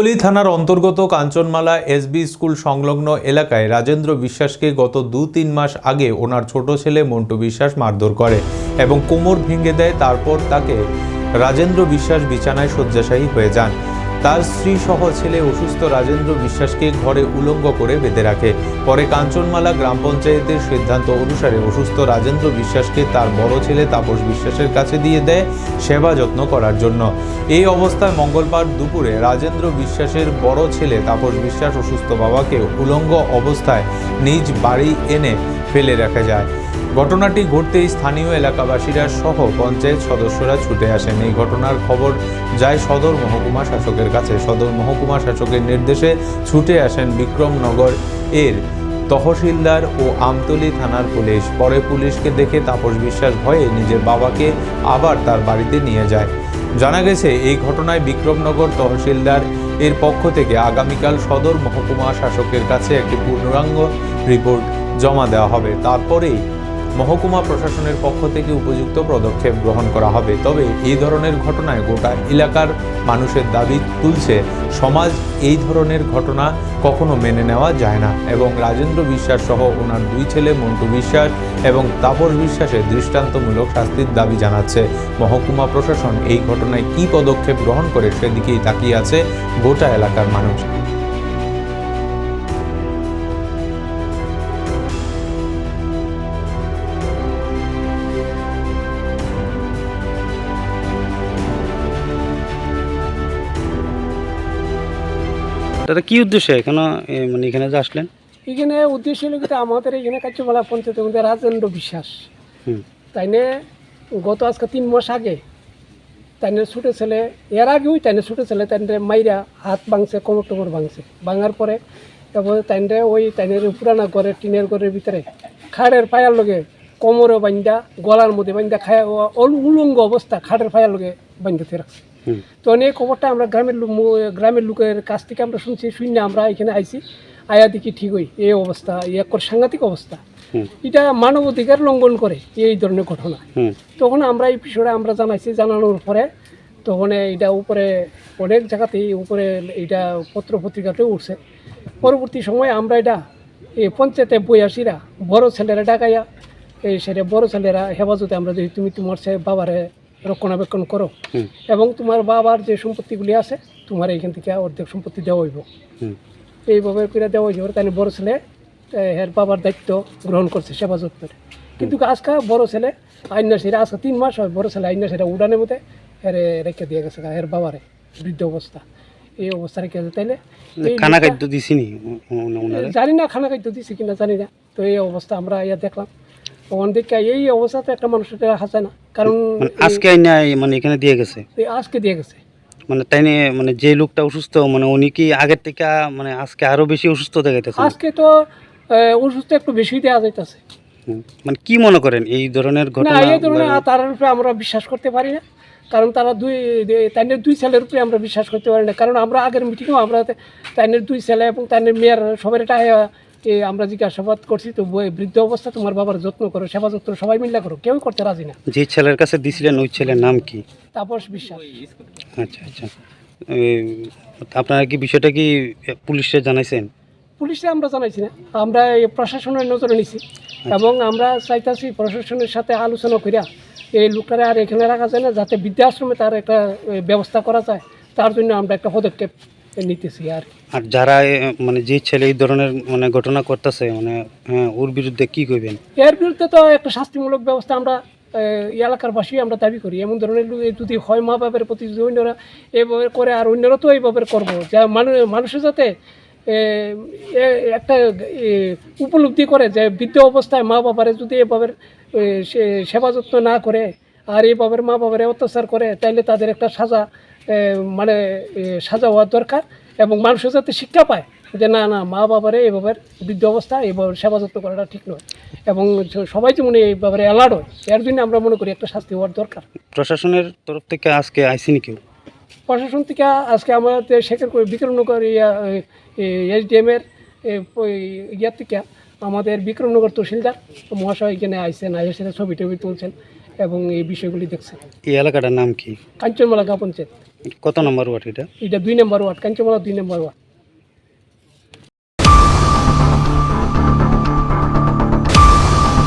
আমতলী থানার অন্তর্গত Kanchanmala SB school সংলগ্ন এলাকায় রাজেন্দ্র বিশ্বাসকে গত দু তিন মাস আগে ওনার ছোট ছেলে মন্টু বিশ্বাস মারধর করে এবং কোমর ভেঙে দেয়, তারপর তাকে রাজেন্দ্র বিশ্বাস বিছানায় শয্যাশায়ী হয়ে যান। তার স্ত্রী সহ ছেলে অসুস্থ রাজেন্দ্র বিশ্বাসকে ঘরে উলঙ্গ করে বেঁধে রাখে। পরে কাঞ্চনমালা গ্রাম পঞ্চায়েতের সিদ্ধান্ত অনুসারে অসুস্থ রাজেন্দ্র বিশ্বাসকে তার বড় ছেলে তাপস বিশ্বাসের কাছে দিয়ে দেয় সেবা যত্ন করার জন্য। এই অবস্থায় মঙ্গলবার দুপুরে রাজেন্দ্র বিশ্বাসের বড় ছেলে তাপস বিশ্বাস অসুস্থ বাবাকে উলঙ্গ অবস্থায় নিজ বাড়ি এনে ফেলে রাখা যায়। ঘটনাটি ঘটতেই স্থানীয় এলাকাবাসীরা সহ পঞ্চায়েত সদস্যরা ছুটে আসেন। এই ঘটনার খবর যায় সদর মহকুমা শাসকের কাছে। সদর মহকুমা শাসকের নির্দেশে ছুটে আসেন বিক্রমনগর এর তহসিলদার ও আমতলী থানার পুলিশ। পরে পুলিশকে দেখে তাপস বিশ্বাস ভয়ে নিজের বাবাকে আবার তার বাড়িতে নিয়ে যায়। জানা গেছে, এই ঘটনায় বিক্রমনগর তহসিলদার এর পক্ষ থেকে আগামীকাল সদর মহকুমা শাসকের কাছে একটি পূর্ণাঙ্গ রিপোর্ট জমা দেওয়া হবে। তারপরেই মহকুমা প্রশাসনের পক্ষ থেকে উপযুক্ত পদক্ষেপ গ্রহণ করা হবে। তবে এই ধরনের ঘটনায় গোটা এলাকার মানুষের দাবি তুলছে, সমাজ এই ধরনের ঘটনা কখনো মেনে নেওয়া যায় না এবং রাজেন্দ্র বিশ্বাস সহ ওনার দুই ছেলে মন্টু বিশ্বাস এবং তাপস বিশ্বাসের দৃষ্টান্তমূলক শাস্তির দাবি জানাচ্ছে। মহকুমা প্রশাসন এই ঘটনায় কী পদক্ষেপ গ্রহণ করে সেদিকেই তাকিয়ে আছে গোটা এলাকার মানুষ। দাদা কি উদ্দেশ্যে? কেন মানে এখানে যে আসলেন? এখানে উদ্দেশ্য হলো কিন্তু আমাদের এখানে কার্যকলা পঞ্চায়েতের মধ্যে রাজেন্দ্র বিশ্বাস। হুম। তাইনে গত আজকে তিন মাস আগে তাইনে ছোটো ছেলে এর আগেও তাইনে ছোটো ছেলে তাইনে মাইরা হাত ভাঙছে কোমর টোমর ভাঙছে। ভাঙার পরে তারপরে তাইনে ওই তাইনের পুরানা ঘরে টিনের ঘরের ভিতরে খাড়ের পায়ার লগে কোমরে বান্ধা গলার মধ্যে বান্ধা খায় উলঙ্গ অবস্থা খাড়ের পায়ার লগে বান্ধাতে রাখছে। তো এই খবরটা আমরা গ্রামের গ্রামের লোকের কাছ থেকে আমরা শুনছি শুনে আমরা এখানে আইছি। আয়া দেখি ঠিক হই এই অবস্থা এক সাংঘাতিক অবস্থা। এটা মানব অধিকার লঙ্ঘন করে এই ধরনের ঘটনা। তখন আমরা এই বিষয়টা আমরা জানাইছি জানানোর পরে তখন এটা উপরে অনেক জায়গাতেই উপরে এটা পত্র পত্রিকাতেও উঠছে। পরবর্তী সময়ে আমরা এটা এই পঞ্চায়েতে বইয়াসিরা বড় ছেলেরা ডাকাইয়া এই সেটা বড় ছেলেরা হেফাজতে আমরা যদি তুমি তোমার সে বাবারে রক্ষণাবেক্ষণ করো। এবং তোমার বাবার যে সম্পত্তিগুলি আছে তোমার এইখান থেকে অর্ধেক সম্পত্তি দেওয়া হইব। এইভাবে করে দেওয়া হইব তাই বড় ছেলে এর বাবার দায়িত্ব গ্রহণ করছে সেবা যত্নের। কিন্তু আজকে বড় ছেলে আইনা সেরা আজকে তিন মাস হয় বড় ছেলে আইনা সেরা উড়ানের মধ্যে এর রেখে দিয়ে গেছে এর বাবারে। বৃদ্ধ অবস্থা। এই অবস্থা রেখে আছে তাইলে খানা খাদ্য ওনারা জানি না খানা খাদ্য দিছি কিনা জানি না। তো এই অবস্থা আমরা ইয়া দেখলাম। তখন দেখে এই অবস্থাতে একটা মানুষের রাখা না। কারণ মানে আজকে আইনা মানে এখানে দিয়ে গেছে? আজকে দিয়ে গেছে। মানে তাই নিয়ে মানে যে লোকটা অসুস্থ মানে উনি কি আগের থেকে মানে আজকে আরও বেশি অসুস্থ দেখাইতেছে? আজকে তো ওষুধটা একটু বেশি দেওয়া যাইতেছে। মানে কি মনে করেন এই ধরনের ঘটনা? এই ধরনের তার উপরে আমরা বিশ্বাস করতে পারি না। কারণ তারা দুই তাইনের দুই ছেলের উপরে আমরা বিশ্বাস করতে পারি না। কারণ আমরা আগের মিটিংও আমরা তাইনের দুই ছেলে এবং তাইনের মেয়ের সবার এটা এ, আমরা জিজ্ঞাসাবাদ করছি তো বৃদ্ধ অবস্থা তোমার বাবার যত্ন করো সেবা যত্ন সবাই মিলে করো কেউ করতে রাজি না। যে ছেলের কাছে দিছিলেন ওই ছেলের নাম কি? তাপস বিশ্বাস। আচ্ছা আচ্ছা। আপনারা কি বিষয়টা কি পুলিশে জানাইছেন? পুলিশে আমরা জানাইছি না। আমরা এই প্রশাসনের নজরে নিছি এবং আমরা চাইতাছি প্রশাসনের সাথে আলোচনা করিয়া এই লোকটারে আর এখানে রাখা যায় না যাতে বৃদ্ধাশ্রমে তার একটা ব্যবস্থা করা যায়। তার জন্য আমরা একটা পদক্ষেপ নিতেছি আর আর যারা মানে যে ছেলে এই ধরনের মানে ঘটনা করতেছে মানে হ্যাঁ, ওর বিরুদ্ধে কি করবেন এর বিরুদ্ধে তো একটা শাস্তিমূলক ব্যবস্থা আমরা এলাকার বাসী আমরা দাবি করি। এমন ধরনের যদি হয় মা বাবার প্রতি যদি অন্যরা এইভাবে করে আর অন্যরা তো এইভাবে করব। যা মানুষ মানুষের যাতে একটা উপলব্ধি করে যে বৃদ্ধ অবস্থায় মা বাবারে যদি এভাবে সেবা যত্ন না করে আর এভাবে মা বাবারে অত্যাচার করে তাইলে তাদের একটা সাজা মানে সাজা হওয়ার দরকার এবং মানুষের যাতে শিক্ষা পায় যে না না মা বাবারে এভাবে বৃদ্ধ অবস্থা এভাবে সেবা যত্ন করাটা ঠিক নয়। এবং সবাই যেমন এই ব্যাপারে অ্যালার্ট হয় এর জন্য আমরা মনে করি একটা শাস্তি হওয়ার দরকার। প্রশাসনের তরফ থেকে আজকে আইসিনি কেউ? প্রশাসন থেকে আজকে আমাদের শেখের বিক্রমনগর ইয়া এসডিএমের ইয়ার থেকে আমাদের বিক্রমনগর তহসিলদার মহাশয় এখানে আইসেন আইসে সেটা ছবি টবি তুলছেন এবং এই বিষয়গুলি দেখছেন। এই এলাকাটার নাম কি? কাঞ্চনমালা পঞ্চায়েত। কত নম্বর ওয়ার্ড এটা? এটা দুই নম্বর ওয়ার্ড কাঞ্চমালা দুই নম্বর ওয়ার্ড।